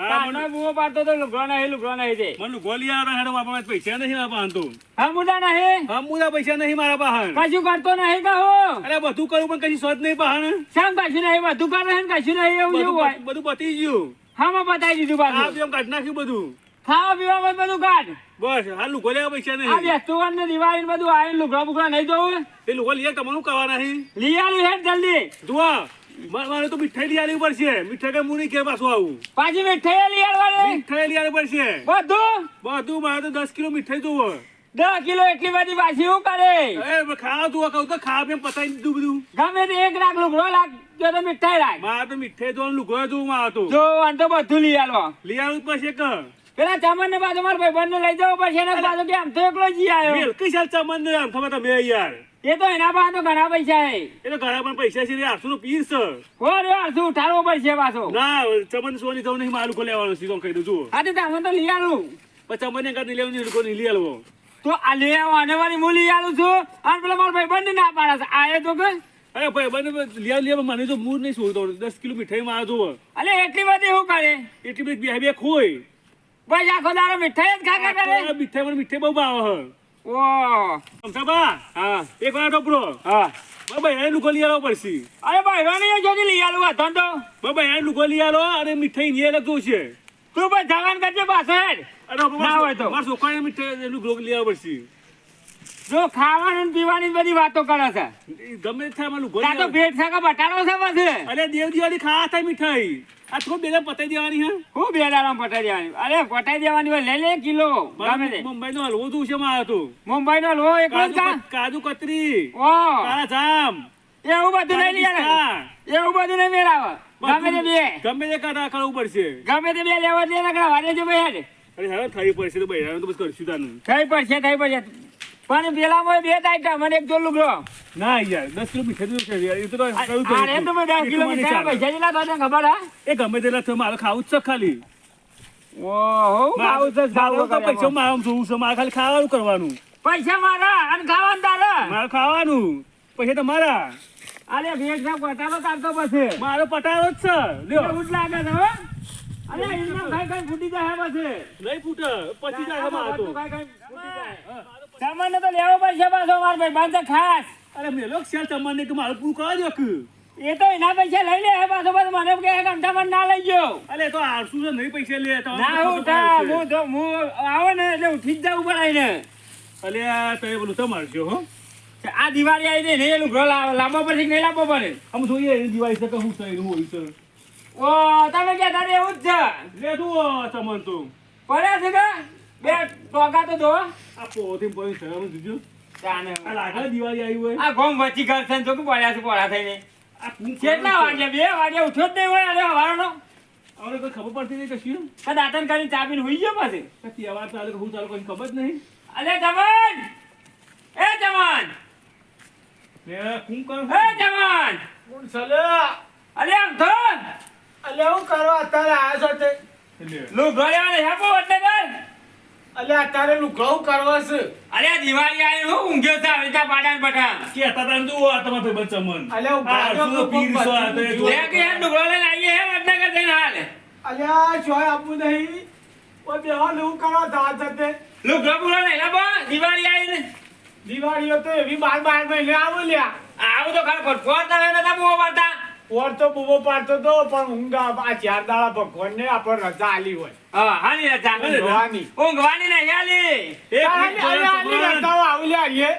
હા, તારનો પાડતો તો લુગડો નહીં લુગડો નહીં તે મને ગોલી આવે હેડો બાપા પૈસા નહીં મારા પાસે તો. નહીં પૈસા નહીં મારા પાસે. કશું કરતો નહીં કહો અરે બધું કરું પણ કશી શોધ નહીં પાસે. શામ કશું નહીં બધું કરે છે કશું નહીં એવું જેવું હોય? બધું બધું પતી ગયું. હા મેં બતાવી દીધું આ પાછું. બી એમ કાઢી નાખ્યું બધું. ખાવા પીવામાં બધું કાઢ. બસ હા લુગો લેવા પૈસા આ નહીં. ને દિવાળી ને બધું આવીને લુગડા બુગડા નહીં જોવું એ લુગો લઈએ તમારું કરવા નહીં લઈ હેડ જલ્દી. જુઓ. મારે તો મીઠાઈ લઈ આવવી પડશે. મીઠાઈ કે નહીં ઘેર પાછું આવું. પાછી મીઠાઈ લઈ આવવાની મીઠાઈ લઈ આવવી પડશે. બધું? બધું મારે તો દસ કિલો મીઠાઈ જોવો. દસ કિલો એટલી બધી પાછી શું કરે? એ ખાવા તું કહું તો ખાવા એમ પતાવી દીધું બધું. ગમે તે એક લાખ લુગડો લાખ તો મીઠાઈ રાખ મારે તો મીઠાઈ જોવાનું લુગડો જોવું મારે તો. જો આને તો બધું લઈ આલો લઈ જ પડશે કે. પેલા ચમન ને પાછો મારા ભાઈ લઈ જવો પડશે ને પાછો કે આમ તો એકલો જી આવ્યો કઈ સાલ ચમન ને આમ ખબર તમે યાર? એ તો એના પાસે તો ઘણા પૈસા એ તો ઘણા પણ પૈસા છે આઠસો નો પીસ સર હો રે આઠસો ઉઠાડવો પડશે પાછો. ના ચમન સોની જવું નહીં મારું લેવાનું સીધો કહી દઉં છું. હા તો તમે તો લઈ આવું. પછી ચમન કાંઈ લેવું લોકો નહીં લઈ આવો તો આ લઈ આવો આને વાળી હું લઈ આલું છું? અને પેલા મારા ભાઈ બંધ ના પાડે છે. આ એ તો કે? અરે ભાઈ બંને લઈ આવ આવ મને તો મૂળ નહીં છોડતો દસ કિલો મીઠાઈ માં જોવો અલે એટલી બધી શું કરે? એટલી બધી બે બે ખોય. ભાઈ આખો દારો મીઠાઈ જ ખા ખા કરે? મીઠાઈ પણ મીઠાઈ બહુ ભાવે ઓ સમસા હા. એક વાર ટોપરો હા. બાબા એને લુકો લઈ આવવો પડશે. અરે ભાઈ રોની જોજી લઈ આલું હતો તો બાબા એને લુકો લઈ આવો અને મીઠાઈ ની લખ્યું છે. તું ભાઈ જવાન કરજે પાછો હેડ અરે ના હોય તો. મારા છોકરાને મીઠાઈ લુકો લઈ પડશે. જો ખાવાનું પીવાની બધી વાતો કરે છે. ગમે તે થાય મારું ગોળી તો. ભેટ શાકા બટાડો છે પછી. અરે દેવ દિવાળી ખાવા થાય મીઠાઈ. આ તો બેલા પટાઈ દેવાની હે? હું બે પટાઈ દેવાની? અરે પટાઈ દેવાની હોય લઈ લે કિલો. ગમે તે. મુંબઈ નો હલવો જોશે મારે તો. મુંબઈ નો હલવો એક કાજુ કતરી ઓ. કાળા જામ. એવું બધું નહીં આવે એવું બધું નહીં મેળાવે. ગમે તે બે. ગમે તે કાઢા કરવું પડશે. ગમે તે બે લેવા દે ને વારે જો ભાઈ અરે હવે થઈ પડશે તો ભાઈ તો બસ કરશું તાનું. થઈ પડશે થઈ પડશે. પણ પેલામાં બે ટાઈટા મને એક જોલું ગયો. ના યાર દસ કિલો મીઠાઈ તો છે યાર. એ તો કયું અરે તમે દસ કિલો ચાલે. પૈસા જેટલા થશે ખબર હા? એ ગમે તેટલા તો મારે ખાવું જ છે ખાલી. ઓહો ખાવું છે મારે ખાવું તો પૈસા. મારે જોવું છે મારે ખાલી ખાવાનું કરવાનું. પૈસા મારા અને ખાવાનું તારે. મારે ખાવાનું. પૈસા તમારા અરે ભેટ ના પટારો કાઢતો પછી. મારો પટારો જ છે. લ્યો. એવું લાગે છે હો. અરે એમને ખાઈ ખાઈ ફૂટી જાય પછી. નહીં ફૂટે. પછી જાય મારે તો. સામાન્ય તો લેવો પડશે પાછો માર ભાઈ બાંધે ખાસ. અરે મેલો ચાલ તમને કે મારું પૂરું કરવા દો કે એ તો એના પૈસા લઈ લે પાછો પાછો મને કે કે ઘંટામાં ના લઈ ગયો. અરે એ તો આરસુ છે નહીં પૈસા લે તો ના ઉઠા હું તો હું આવો ને એટલે ઉઠી જ જાઉં પડે ને અલે આ તમે બોલું તો જો હો. આ દિવાળી આવી ને એનું ઘર લાંબો પડશે નહીં લાંબો પડે? આમ જોઈએ એ દિવાળી છે કે હું એનું હોય છે. ઓ તમે કે તારે એવું જ છે? લે તું તમને તો. પડ્યા છે કે? બે ટોકા તો દો. આ પોતે પોતે શરમ જોજો. ચાને. આ લાગે દિવાળી આવી હોય. આ ગોમ વચ્ચી ઘર છે તો કે પડ્યા છે પોળા થઈને. આ કેટલા વાગ્યા? બે વાગ્યા ઉઠ્યો જ નહીં હોય અરે હવારનો. અમને કોઈ ખબર પડતી નહીં કશું? આ દાંતણ કરીને ચા પીને હુઈ ગયો પાછી. કે અવાજ ચાલે હું ચાલે કોઈ ખબર જ નહીં. અલે જમાન એ જવાન! ને હું કરું? એ જવાન! કોણ સલે અલે આમ તો અલે હું કરો? અત્યારે આયા છો તે. લે લુગડો લેવાને હેપો એટલે કર. અલે અત્યારે લુગડો કરવા છે. અરે દિવાળી આવી હું ઊંઘ્યો છે અવિતા પાડા પઠા કે હતા તાન તું આ તમારે ભાઈ ચમન અલે આ તો પીર છો આ તો એ લે કે યાર લુગડો લઈને આવીએ હે વડનગર જઈને હાલ. અલે ચોય આપવું નહીં. ઓ બેહો ને હું કરવા જા જતે. લુગડો ને લઈ બો દિવાળી આવી ને દિવાળીઓ તો એવી બાર બાર મહિને આવું લ્યા. આવું તો ખાલી ફોટા તમે નતા બો વાળતા ઓર તો બુબો પાડતો તો પણ ઊંઘ આ ચાર દાડા ભગવાન ને આપણે રજા આલી હોય. હા હાની રજા ઊંઘવાની. ઊંઘવાની નહીં આલી- આલી- આલી રજાઓ આવું લ્યા એ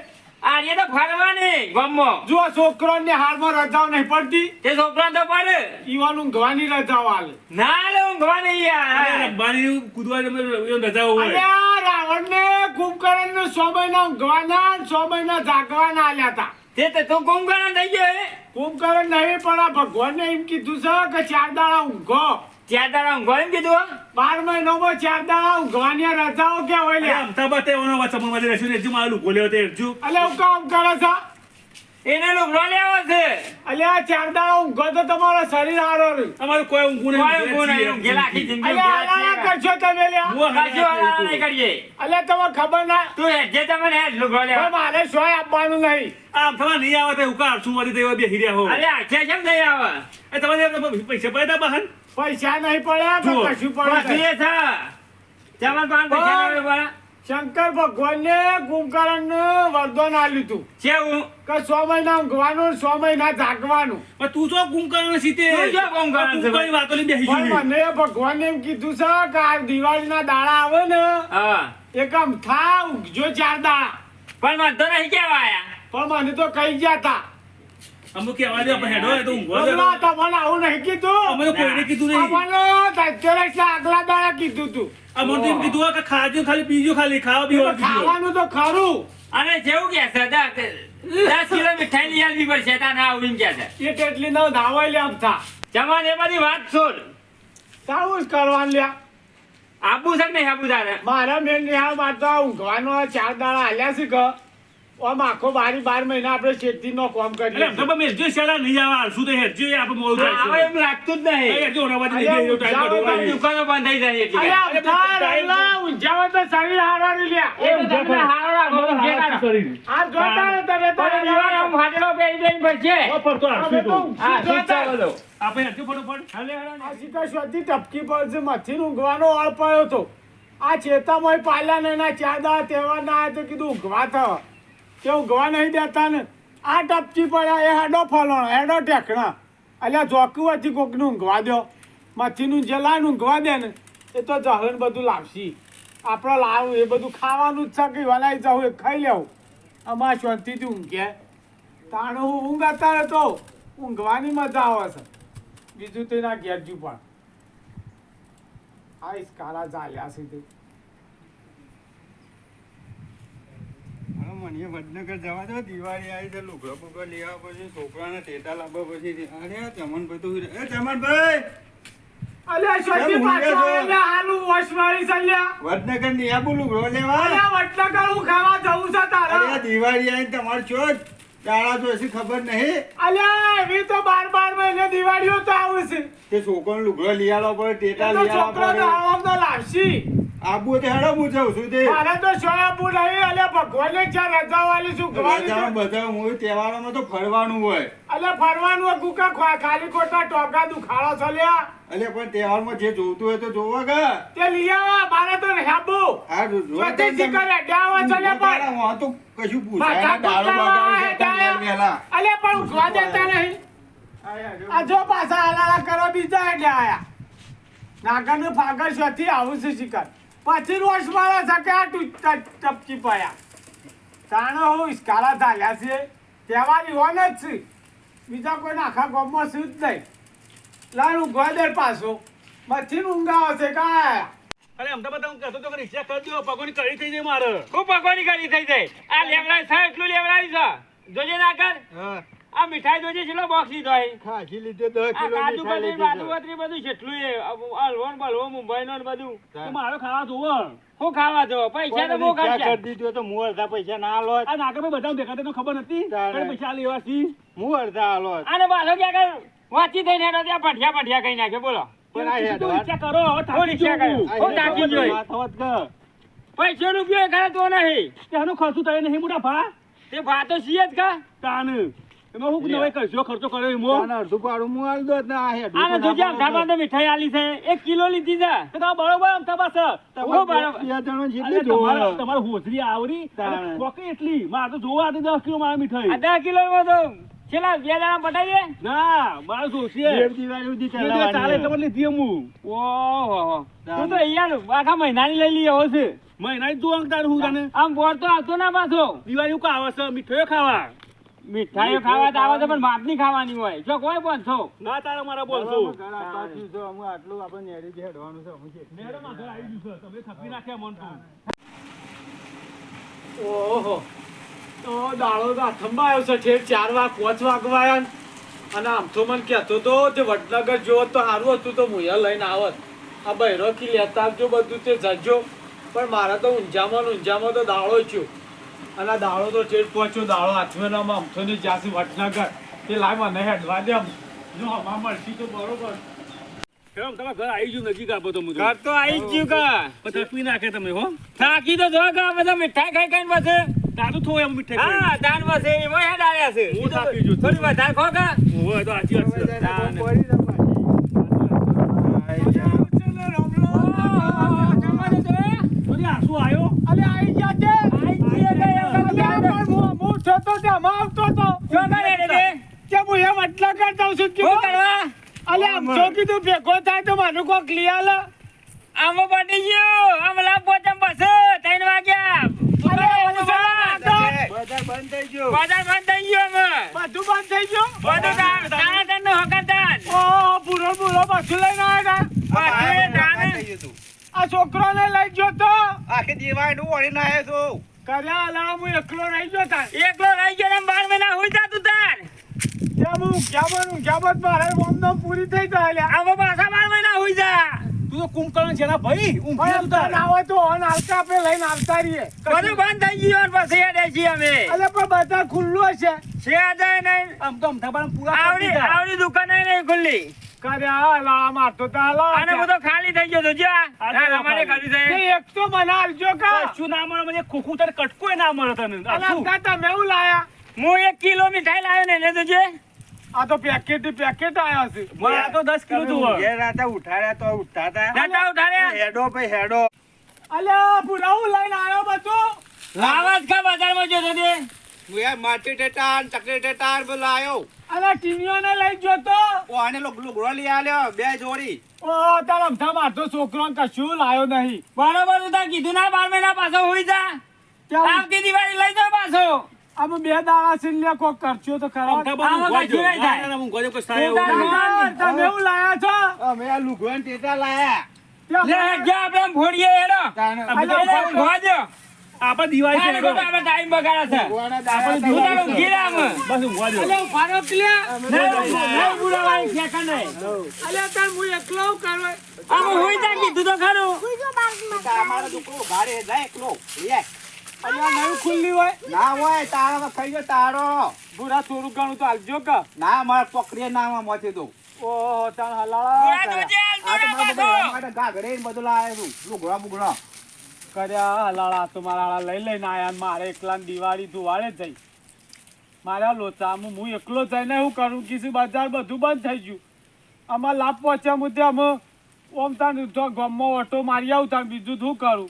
આ એ તો ફરવાની ગમો. જો છોકરો ને હાલમાં રજાઓ નહીં પડતી તે છોકરા તો પડે. ઈવાન ઊંઘવાની રજાઓ આલે ના લે ઊંઘવાની યાર. રબ્બાની કુદવાની તમે રજા હોય. યાર રાવણ ને કુંભકરણ ને સો મહિના ઊંઘવાના ને સો મહિના જાગવાના આલ્યા હતા તે તો કુંભકર્ણ થઈ ગયો હે. કુંભકર્ણ નહીં પણ આ ભગવાને એમ કીધું છે કે ચાર દાડા ઊંઘો. ચાર દાડા ઊંઘો? એમ કીધું બાર મહિનામાં ચાર દાડા ઊંઘવાની રજાઓ કે હોય અમદાવાદ ચમન વાળી રહેશે ને હજુ મારું બોલ્યો તે હજુ એટલે હું કામ કરે છે? એને લુગડો લેવો છે. અલે આ ચાર દાડા ઊંઘો તો તમારો શરીર હારો રે અમારું કોઈ ઊંઘું કોઈ ઊંઘો નહીં, ઊંઘે લાખી જિંદગી અલે ઊંઘે કરશો તમે લે હું હારે કશું નહીં કરીએ. અલે તમે ખબર ના તું જે તમને હે લુગડો લેવો. મારે સોય આપવાનું નહીં. આમ તમે નહીં આવે તો હું શું આરસુ દેવા બેહી રહ્યા હો અરે આખે કેમ નહીં આવે? એ તમને પૈસા પડ્યા બહન પૈસા નહીં પડ્યા કશું પડ્યા પાન પૈસા ના આવે બરા. શંકર ભગવાનને કુંભકરણ વરદાન આપ્યું હતું. કેવું? કે સો મહિના ઊંઘવાનું સો મહિના જાગવાનું. તું શું કુંભકર્ણ સીતે. કુંભકર્ણ છે ભાઈ? વાતો લઈને બેસી પણ મને ભગવાન એમ કીધું છે કે આ દિવાળીના દાડા આવે ને હા. એક આમ થા ઊંઘજો ચાર દાડા. પણ વાંધો નહીં કેવા આયા? પણ મને તો કહી ગયા તા. અમુક કહેવા દે, હેડો એ તો ઊંઘવા દે. તમને આવું નહીં કીધું. અમે કોઈને કીધું નહીં. અમને ધનતેરસના આગલા દાડા કીધું તું. અમને તો કીધું કે ખાજો ખાલી પીજો ખાલી ખાવા બી. ખાવાનું તો ખારું. અને જેવું કે છે દસ કિલો મીઠાઈ લઈ આવી પડશે તાને આવું કે છે. એ કેટલી ન ધાવાઈ લે આપતા થા. જમાન એ બધી વાત છોડ. તાવું જ કરવાનું લ્યા. આબુ છે ને આબુ તારે? મારા મેન નિહાળ વાત તો ઊંઘવાનો ચાર દાડા હાલ્યા છે કે આમ આખો બારી બાર મહિના આપણે શેતી નો કામ કરીએ તો નહીં આવે તો આપણે થાય આવે. એમ લાગતું જ નહીં નહીં દુકાનો બંધ થઈ જાય એટલી અરે તો શરીર લ્યા એ તો જોતા તમે તો આમ ફરશે. ઓ, ફરતો તો તો. શું જોતા. આપણે હેડજો ફટોફટ. હાલે, હાલે, આ હાલે. શીખા ટપકી પર મચ્છી ઊંઘવાનો વાળ પડ્યો હતો આ ચેતામાં પાલ્યા ને દાડા તહેવાર ના તો કીધું ઊંઘવા થયો કે ઊંઘવા નહીં દેતા ને? આ ટપચી પડ્યા, એ હેડો ફલણો, હેડો ટેકણા. અલ્યા હતી કોકનું ઊંઘવા દો. મચ્છીનું જે લાઈન ઊંઘવા દે ને, એ તો જહન બધું લાવશી. આપણે લાવું એ બધું ખાવાનું જ છે કે વલાઈ જાઉં એ ખાઈ લેવું. અમારે શાંતિથી ઊંઘે. તાણ હું ઊંઘ અત્યારે તો ઊંઘવાની મજા આવે છે. બીજું તો એના ઘેરજું પણ. આ ઇસ્કારા ચાલ્યા તે હવે મને વડનગર જવા દો દિવાળી આવી છે લુગડા બુગડો લેવા પછી છોકરાને ટેટા લાવવા પછી અરે આ ચમન બધું એ ચમનભાઈ! વડનગરની આબુ લુગડો લેવા? અલ્યા હું ખાવા જવું છે આ તારા દિવાળી આવી તમારે છો જ ચાળા ખબર નહીં. અલ્યા એવી તો બાર બાર મહિને દિવાળીઓ તો આવશે છે. તે છોકરાનો લુગડો લઈ આલો પડે ટેટા તો લઈ આલો છોકરો તો પડે તો લાવશી. આબુ તે હેડો હું જાઉં છું તે. મારે તો સોયાબુ નહીં અલ્યા ભગવાને ચાર રજા વાલી શું ગવાની બધા હું તહેવારોમાં તો ફરવાનું હોય. અલ્યા ફરવાનું ગુકા ખાલી ખોટા ટોકા દુખાડો છે લ્યા. એટલે પણ તહેવારમાં જે જોતું હોય તો જોવો કા. તે લઈ આવો મારે તો હેબુ. આ જો- જો સ્વદેશી કરે ડ્યાવા ચલે પણ. હું તો કશું પૂછાય ડાળો વહેલા. અલ્યા પણ ઊંઘવા દેતા નહીં. આ જો પાછા હલાલા કરો બીજા એટલે આયા. નાગરને ફાગર શોથી આવું છે શિકાર. પછી રોષ મારા સાથે આ ટપકી પડ્યા. તાણો હું ઇસ્કારા ધાલ્યા છે તહેવાર ઈવોન જ છે. બીજા કોઈ આખા ગામમાં શું જ નહીં. લાલ ઊંઘવા પાછો. મચ્છી ઊંઘાવો છે કાંઈ. અરે અમદાવાદ હું કહેતો હતો કે રિક્ષા કરી દો પગોની કરી થઈ જાય મારે. ખૂબ પકોડી કરી થઈ જાય. આ લેવડાય છે એટલું લેવડાય છે. જોજે ના કર આ મીઠાઈ જોજે છેલ્લો બોક્સ લીધો અહીં ખાસી લીધે દસ આ કિલો કાજુ કતરી બાજુ બધું જેટલું એ હલવો બલવો મુંબઈ નો બધું. મારો ખાવા જોવો. હું ખાવા જો પૈસા તો બહુ રિક્ષા કરી દીધું તો હું અડધા પૈસા ના આલો આ નાગરભાઈ બધા દેખાતા તને ખબર નથી. તારે. પૈસા લેવા છી હું અડધા આલો આને પાછો ક્યાં કર? વાંચી થઈને હેડો ત્યાં પઠિયા પઠિયા કઈ નાખે બોલો. પણ આ હેડ. તું કરો? હવે હું. પૈસા નો ઉપયોગ કરે તો નહીં. તેનું ખર્ચું થાય નહીં મોટા ભા તે ભાતો સી જ કા? તાન. એમાં હું નવાઈ કરશો. ખર્ચો કર્યો એમો. તાને અડધું ભાડું હું આલી દો ને આ હેડ આને જોજે આમ થાપા મીઠાઈ આલી છે. એક કિલો લીધી છે. તો બરોબર આમ તમારે સર હું બરાબર. જણો જેટલી તમારે તમારે હોજરી આવરી. તાણે. એટલી? મારે તો જોવા દસ કિલો મારા મીઠાઈ. આ કિલો માં તો બે પટાઈએ ના મારે જોશે. દેવ દિવાળી સુધી ચાલે. લીધી હું. ઓહો. તું તો યાર આખા મહિનાની લઈ આવો છે. મહિના જ જોવા હું તને. આમ બોર તો આવતો ના પાછો. દિવાળી આવે છે મીઠાઈઓ ખાવા. મીઠાઈઓ ખાવા તો આવે છે પણ માપની ખાવાની હોય. જો કોઈ પણ છો. ના તારે મારા બોલશો થયું આટલું આપણે નેરી હેડવાનું છે હું છે. મેડમ આગળ આવી ગયું છે તમે થપી નાખ્યા મન તું. ઓહો. તો દાળો તો આવ્યો છે ઠેર ચાર વાગ પાંચ વાગવા આયા અને આમ તો મને કહેતો તો તે વડનગર જોવો તો સારું હતું તો હું લઈને આવત. આ બહેરો કી લેતા આવજો બધું તે જજો. પણ મારા તો ઊંઝામાં ઊંઝામાં તો દાળો થયો. અને દાળો તો ચેટ પહોંચ્યો દાળો હાથમાં અમથો ને જ્યાંથી વટનગર એ લાય મને હેડવા દે જો હવા મળતી તો બરોબર. તમારા ઘર આવી ગયું નજીક આપો તો ઘર તો આવી ગયું કા પણ નાખે તમે હો. થાકી તો જો કા બધા મીઠાઈ ખાઈ ખાઈને બસે તારું થોડું એમ મીઠાઈ હા દાન બસે એમાં હેડ આવ્યા છે. હું થાકી ગયો થોડી વધારે ખો કા હોય તો સાચી વાત છે હવે તેને બહુ પડી રહે પાછી. આમાં આવતો હતો શું કરે રે તે? કે હું એમ આટલા કરતા છું શું કીધું કરવા અલે તું ભેગો થાય તો મારું કોક લઈ આલે આમાં પડી ગયું. આમ લાભ પોતે બસ ત્રણ વાગ્યા. બજાર બંધ થઈ ગયું. બજાર બંધ થઈ ગયો અમે બધું બંધ થઈ ગયું? બધું તા- તારા પૂરો પૂરો પાછું લઈને આવ્યા હતા. પાછું આ છોકરોને લઈ ગયો તો? આખી દિવાળી નું ઓળીને આવ્યો છું. કર્યા હું એકલો રહી ગયો તાર એકલો રહી ગયો ને બાર મહિના હુઈ જાતું તાર. ત્યાં હું ઊંઘ્યામાં ને ઊંઘ્યામાં જ મારે ઓમનો પૂરી થઈ જાય લ્યા. પાછા બાર મહિના હુઈ જા. તું તો કુંભકર્ણ છે ને ભાઈ ઊંઘી પણ તું તાર. તને તો ઓન હાલકા આપણે લઈને આવતા રહીએ. બધું બંધ થઈ ગયું પછી હેડે છીએ અમે. અલે પણ બધા ખુલ્લું હશે. છે આ નહીં. આમ તો અમથાબાને પૂરા આવડી આવડી દુકાન નહીં ખુલ્લી. કર્યા તો હાલો અને બધો ખાલી થઈ ગયો તો જો થઈ. એક તો મને કા. કશું ના મળે મને ખોખું તારે કટકોય ના મળે તને. અલા તમે એવું લાયા? હું એક કિલો મીઠાઈ લાવ્યો ને એને તો જે. આ તો પેકેટ પેકેટ આયા છે. આ તો 10 કિલો જોવે. ઘેર રાતે ઉઠાડ્યા તો ઉઠતા. હતા નતા ઉઠાડ્યા હેડો પે હેડો. અલે પુરાવું લઈને આવ્યો બચો લાવાજ કા બજારમાં જો તે હું માટી ટેટાન ચકરી ટેટાન બોલાયો અલા ને લઈ જો તો? ઓ આને લોક લુગડો લઈ આલ્યો બે જોડી. ઓ તાર અમથા મારતો છોકરો કશું લાયો નહીં. બરાબર તું કીધું ના બાર મહિના પાછો હુઈ જા. આવતી દિવાળી લઈ જાવ પાછો. આમ બે દાડા લે કોક કરજો તો ખરા. તમે એવું લાયા છો? અમે આ લુગવાન ટેટા લાયા. લે ગયા આપણે એટલે ઊંઘવા આપણે દિવાળી છે આપણે ટાઈમ બગાડા છે. આપણે તારો ઊંઘી રે આમ. બસ ઊંઘવા જો. અલ્યા ઉભારો ક્લિયર નહીં, નહીં બુરાવાની ઠેકા નહીં. અલ્યા તાર હું એકલો કરો આમ હોય તા કીધું તો ખરું. તમારો છોકરો ગાડે જાય એકલો. લે. અલ્યા નહીં ખુલ્લી હોય? ના હોય તારો ખાઈ ગયો તારો. ભૂરા થોડું ઘણું તો હાલજો કે. ના મારે પકડીએ ના મોથી દઉં ઓહો બુરા હલાળા પાછો. બધા છું. લુગડા બુગડા. કર્યા હલાળા તો મારા લઈ લઈને આયા મારે એકલા દિવાળી ધુવાડે જ જઈ. મારા લોચામાં હું એકલો જઈને હું કરું કીધું બજાર બધું બંધ થઈ ગયું. આમાં લાભ પહોંચ્યા મુદ્દે અમે ઓમ તાન તો ગામમાં ઓટો મારી આવું તાન બીજું શું કરું?